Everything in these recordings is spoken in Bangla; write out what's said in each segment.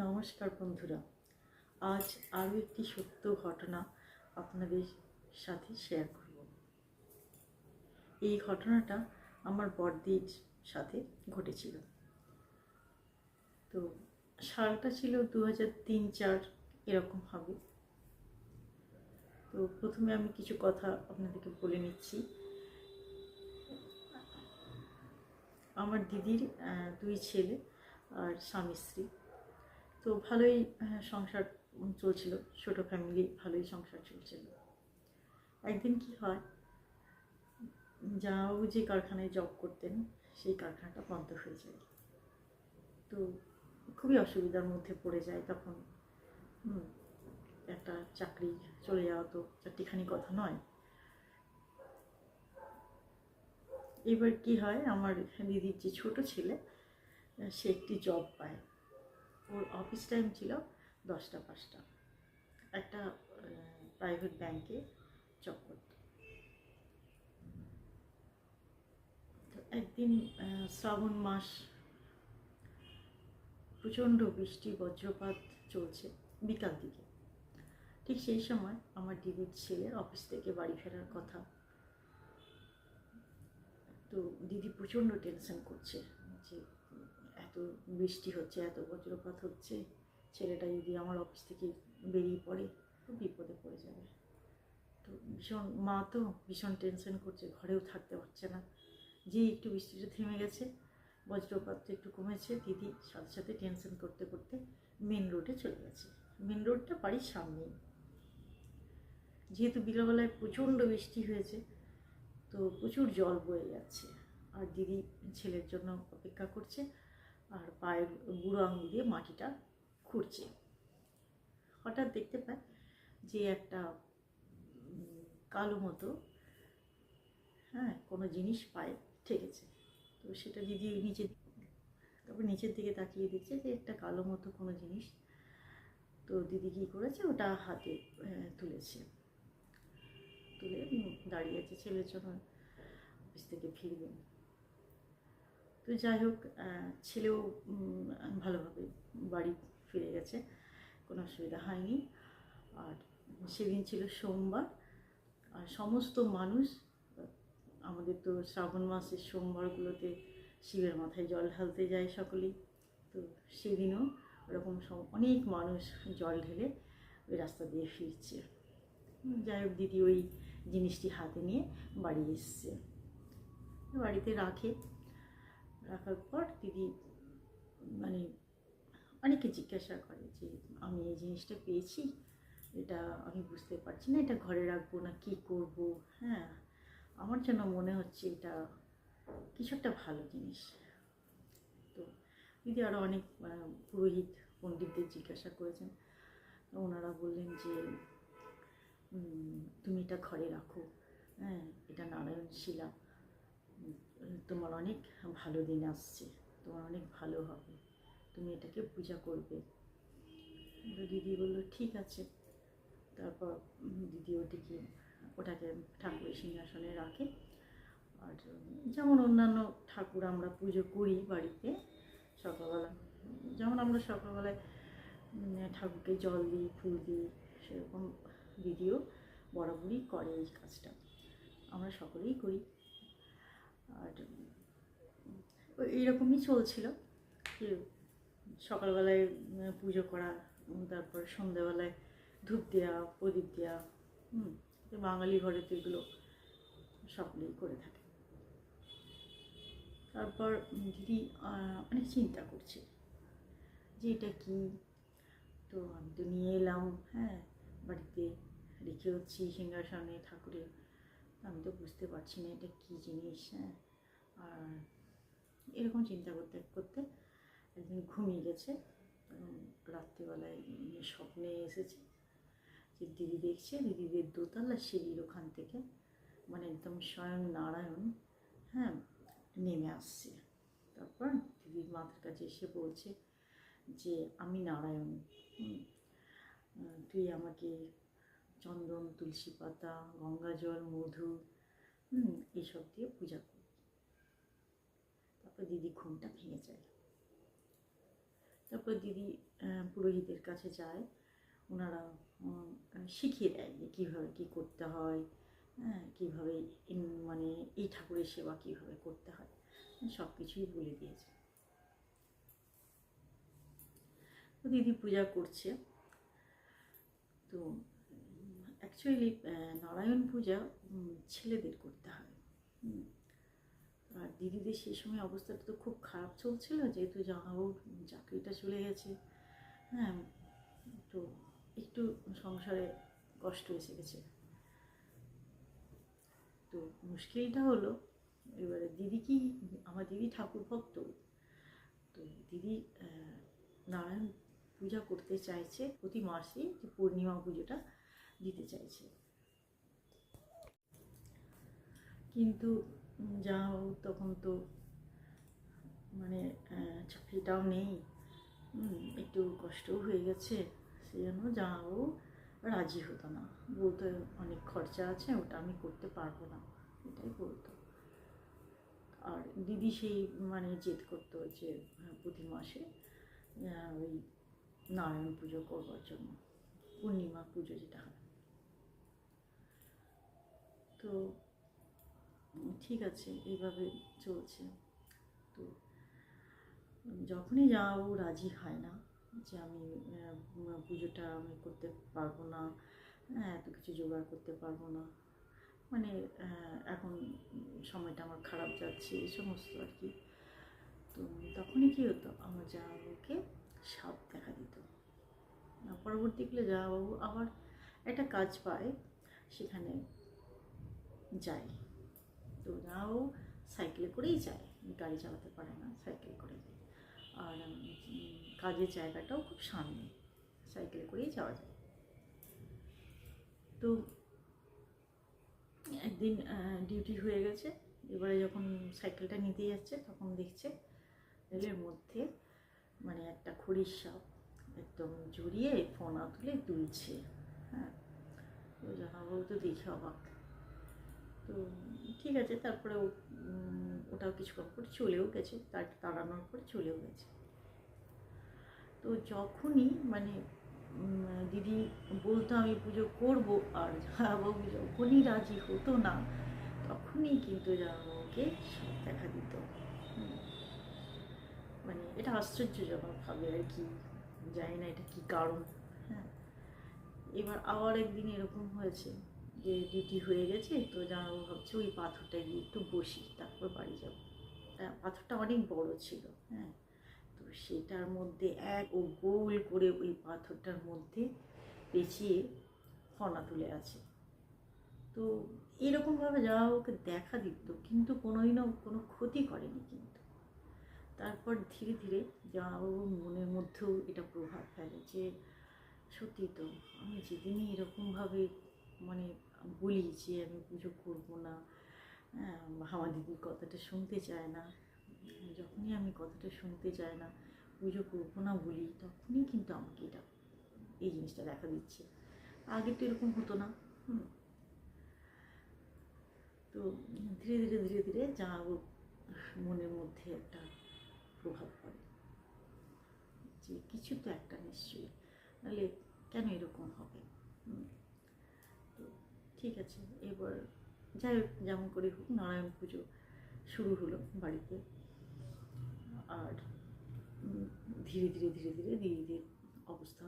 নমস্কার বন্ধুরা। আজ আরও একটি সত্য ঘটনা আপনাদের সাথে শেয়ার করব। এই ঘটনাটা আমার বড়দির সাথে ঘটেছিল। তো সালটা ছিল দু হাজার তিন চার, এরকম হবে। তো প্রথমে আমি কিছু কথা আপনাদেরকে বলে নিচ্ছি। আমার দিদির দুই ছেলে আর স্বামী স্ত্রী। তো ভালোই সংসার চলছিল, ছোট ফ্যামিলি ভালোই সংসার চলছিল। একদিন কি হয়, যাও যে কারখানায় জব করতেন, সেই কারখানাটা বন্ধ হয়ে যায়। তো খুবই অসুবিধার মধ্যে পড়ে যায় তখন। একটা চাকরি চলে যাওয়া তো চারটিখানি কথা নয়। এবার কি হয়, আমার দিদির যে ছোট ছেলে, সে একটি জব পায়। ওর অফিস টাইম ছিল দশটা, পাঁচটা। একটা প্রাইভেট ব্যাংকে জব করত। তো একদিন শ্রাবণ মাস, প্রচণ্ড বৃষ্টি, বজ্রপাত চলছে বিকাল দিকে। ঠিক সেই সময় আমার দিদির ছেলে অফিস থেকে বাড়ি ফেরার কথা। তো দিদি প্রচণ্ড টেনশন করছে যে এত বৃষ্টি হচ্ছে, এত বজ্রপাত হচ্ছে, ছেলেটা যদি আমার অফিস থেকে বেরিয়ে পড়ে খুব বিপদে পড়ে যাবে। তো ভীষণ, মা তো ভীষণ টেনশন করছে, ঘরেও থাকতে পারছে না। যে একটু বৃষ্টিটা থেমে গেছে বজ্রপাতটা একটু কমেছে, দিদি সাথে সাথে টেনশন করতে করতে মেন রোডে চলে গেছে। মেন রোডটা বাড়ির সামনেই। যেহেতু বিকালবেলায় প্রচণ্ড বৃষ্টি হয়েছে, তো প্রচুর জল বয়ে যাচ্ছে। আর দিদি ছেলের জন্য অপেক্ষা করছে আর পায়ের বুড়ো আঙুল দিয়ে মাটিটা খুঁড়ছে। হঠাৎ দেখতে পায় যে একটা কালো মতো হ্যাঁ কোনো জিনিস পায়ে ঠেকেছে। তো সেটা দিদি নিচে, তারপর নিচের দিকে তাকিয়ে দেখছে যে একটা কালো মতো কোনো জিনিস। তো দিদি কী করেছে? ওটা হাতে তুলেছে। তুলে দাঁড়িয়ে আছে ছেলের জন্য, অফিস থেকে ফিরবেন তো যাই হোক ছেলেও ভালোভাবে বাড়ি ফিরে গেছে, কোনো অসুবিধা হয়নি। আর সেদিন ছিল সোমবার, আর সমস্ত মানুষ, আমাদের তো শ্রাবণ মাসের সোমবারগুলোতে শিবের মাথায় জল ঢালতে যায় সকলেই। তো সেদিনও ওরকম অনেক মানুষ জল ঢেলে ওই রাস্তা দিয়ে ফিরছে। যাই হোক, দিদি ওই জিনিসটি হাতে নিয়ে বাড়ি এসছে। বাড়িতে রাখে। রাখার পর দিদি মানে অনেকে জিজ্ঞাসা করে যে আমি এই জিনিসটা পেয়েছি, এটা আমি বুঝতে পারছি না, এটা ঘরে রাখব না, কী করব? হ্যাঁ আমার যেন মনে হচ্ছে এটা কিছু একটা ভালো জিনিস। তো দিদি আরও অনেক পুরোহিত পণ্ডিতদের জিজ্ঞাসা করেছেন। ওনারা বললেন যে তুমি এটা ঘরে রাখো। হ্যাঁ এটা নারায়ণ শিলা তোমার অনেক ভালো দিন আসছে, তোমার অনেক ভালো হবে, তুমি এটাকে পূজা করবে। দিদি বলল, ঠিক আছে। তারপর দিদি ওটিকে ওটাকে ঠাকুরের সিংহাসনে রাখে। আর যেমন অন্যান্য ঠাকুর আমরা পুজো করি বাড়িতে সকালবেলা, যেমন আমরা সকালবেলায় ঠাকুরকে জল দিই, ফুল দিই, সেরকম দিদিও বরাবরই করে এই কাজটা। আমরা সকলেই করি। আর এইরকমই চলছিল যে সকালবেলায় পুজো করা তারপর সন্ধ্যাবেলায় ধূপ দেওয়া প্রদীপ দেওয়া হুম বাঙালি ঘরে তো এগুলো সকলেই করে থাকে। তারপর দিদি অনেক চিন্তা করছে যে এটা কি? তো আমি তো নিয়ে এলাম হ্যাঁ বাড়িতে রেখে হচ্ছি সিংহাসনে ঠাকুরের। আমি তো বুঝতে পারছি না এটা কী জিনিস হ্যাঁ। আর এরকম চিন্তা করতে করতে একদিন ঘুমিয়ে গেছে রাত্রিবেলায় স্বপ্নে এসেছে যে দিদি দেখছে, দিদিদের দোতলা সিঁড়ির ওখান থেকে মানে একদম স্বয়ং নারায়ণ হ্যাঁ নেমে আসছে। তারপর দিদির মাথার কাছে এসে বলছে যে, আমি নারায়ণ তুই আমাকে চন্দন, তুলসী পাতা, গঙ্গা জল, মধু, হুম এইসব দিয়ে পূজা কর। তারপর দিদি ঘুমটা ভেঙে যায়। তারপর দিদি পুরোহিতের কাছে যায়। ওনারা শিখিয়ে দেয় যে কীভাবে কী করতে হয় হ্যাঁ কীভাবে মানে এই ঠাকুরের সেবা কীভাবে করতে হয়, সব কিছুই বলে দিয়েছে। দিদি পূজা করছে। তো অ্যাকচুয়ালি নারায়ণ পূজা ছেলেদের করতে হয়। আর দিদিদের সেই সময় অবস্থাটা তো খুব খারাপ চলছিল, যেহেতু জামাবাবু চাকরিটা চলে গেছে। হ্যাঁ তো একটু সংসারে কষ্ট এসে গেছে। তো মুশকিলটা হলো, এবারে দিদি কি, আমার দিদি ঠাকুর ভক্ত। তো দিদি নারায়ণ পূজা করতে চাইছে প্রতি মাসে যে পূর্ণিমা পুজোটা। দিতে চাইছে। কিন্তু জামাবাবু তখন তো মানে চাকরিটাও নেই। একটু কষ্টও হয়ে গেছে সেই জন্য জামাবাবু রাজি হতো না। বলতো, অনেক খরচা আছে, ওটা আমি করতে পারব না। এটাই বলতো। আর দিদি সেই মানে জেদ করতো যে প্রতি মাসে ওই নারায়ণ পুজো করবার জন্য। পূর্ণিমা পুজো যেটা হয়। তো ঠিক আছে, এইভাবে চলছে। তো যখনই জামাবাবু রাজি হয় না যে আমি পুজোটা আমি করতে পারব না হ্যাঁ এত কিছু জোগাড় করতে পারব না। মানে এখন সময়টা আমার খারাপ যাচ্ছে, এই সমস্ত আর কি। তো তখনই কী হতো, আমার জামাবাবুকে সাপ দেখা দিত। পরবর্তীকালে জামাবাবু আবার একটা কাজ পায়, সেখানে যায়। তো জামাবাবু সাইকেলে করেই যায়। গাড়ি চালাতে পারে না সাইকেল করে যায়। আর কাজের জায়গাটাও খুব সামনে সাইকেলে করেই যাওয়া যায়। তো একদিন ডিউটি হয়ে গেছে। এবারে যখন সাইকেলটা নিতে যাচ্ছে, তখন দেখছে রেলের মধ্যে মানে একটা খড়ির সাপ একদম জড়িয়ে ফোনা তুলে তুলছে হ্যাঁ তো জামাবাবু তো দেখে অবাক। ঠিক আছে, তারপরে ওটাও কিছুক্ষণ পরে চলেও গেছে, তার তাড়ানোর পরে চলেও গেছে। তো যখনই মানে দিদি বলতো আমি পুজো করব আর জামাবাবু যখনই রাজি হতো না, তখনই কিন্তু জামাবাবুকে সাপ দেখা দিত। মানে এটা আশ্চর্যজনকভাবে আর কি, জানি না এটা কী কারণ। হ্যাঁ। এবার আবার একদিন এরকম হয়েছে। যে ডিউটি হয়ে গেছে, তো জানাব ভাবছে ওই পাথরটা গিয়ে একটু বসি, তারপর বাড়ি যাব। পাথরটা অনেক বড় ছিল হ্যাঁ। তো সেটার মধ্যে এক ও গোল করে ওই পাথরটার মধ্যে পেঁচিয়ে ফনা তুলে আছে। তো এরকমভাবে জামাবাবুকে দেখা দিত, কিন্তু কোনোদিনও কোনো ক্ষতি করেনি কিন্তু। তারপর ধীরে ধীরে জামাবাবুর মনের মধ্যেও এটা প্রভাব ফেলে যে, সত্যি তো আমি যেদিনই এরকমভাবে মানে বলি যে আমি পুজো করব না। হামা দিদির কথাটা শুনতে চায় না? যখনই আমি কথাটা শুনতে চাই না, পুজো করব না বলি, তখনই কিন্তু আমাকে এটা, এই জিনিসটা দেখা দিচ্ছে। আগে তো এরকম হতো না, হুম। তো ধীরে ধীরে ধীরে ধীরে জামাবুর মনের মধ্যে একটা প্রভাব পড়ে। যে কিছু তো একটা নিশ্চয়ই, নাহলে কেন এরকম হবে? হুম। ঠিক আছে, এবার যাই হোক, যেমন করে হোক, নারায়ণ পুজো শুরু হলো বাড়িতে। আর ধীরে ধীরে ধীরে ধীরে দিদিদের অবস্থা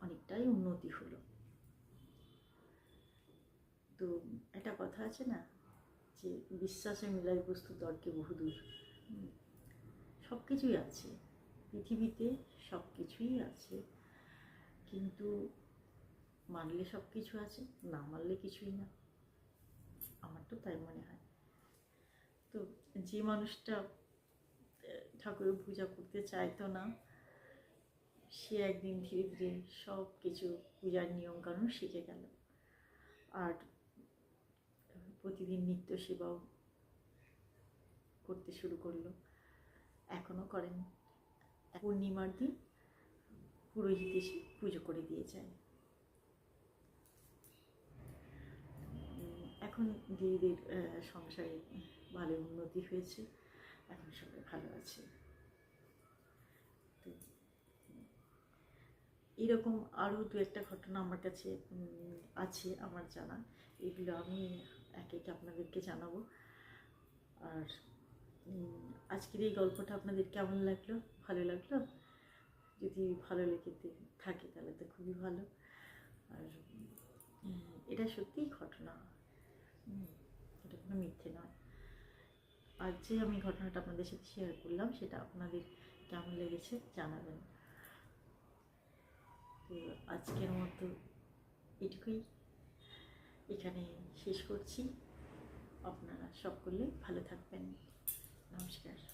অনেকটাই উন্নতি হলো। তো একটা কথা আছে না, যে বিশ্বাসে মিলাই বস্তু তর্কে বহুদূর সব কিছুই আছে। পৃথিবীতে সব কিছুই আছে। কিন্তু মানলে সব কিছু আছে, না মানলে কিছুই না। আমার তো তাই মনে হয়। তো যে মানুষটা ঠাকুরের পূজা করতে চাইতো না, সে একদিন ধীরে ধীরে সব কিছু, পূজার নিয়মকানুন শিখে গেল। আর প্রতিদিন নিত্য সেবাও করতে শুরু করল। এখনও করেন। পূর্ণিমার দিন পুরোহিত এসে পুজো করে দিয়ে যায়। এখন দিদির সংসারে ভালো উন্নতি হয়েছে। এখন সবাই ভালো আছে। তো এরকম আরও দু একটা ঘটনা আমার কাছে আছে, আমার জানা। এগুলো আমি এক এক আপনাদেরকে জানাব। আর আজকের এই গল্পটা আপনাদের কেমন লাগল? ভালো লাগল? যদি ভালো লেগে থাকে তাহলে তো খুবই ভালো। আর এটা সত্যিই ঘটনা। এটা কোনো মিথ্যে নয়। আর যে আমি ঘটনাটা আপনাদের সাথে শেয়ার করলাম, সেটা আপনাদের কেমন লেগেছে জানাবেন। তো আজকের মতো এটুকুই। এখানে শেষ করছি। আপনারা সকলে ভালো থাকবেন। নমস্কার।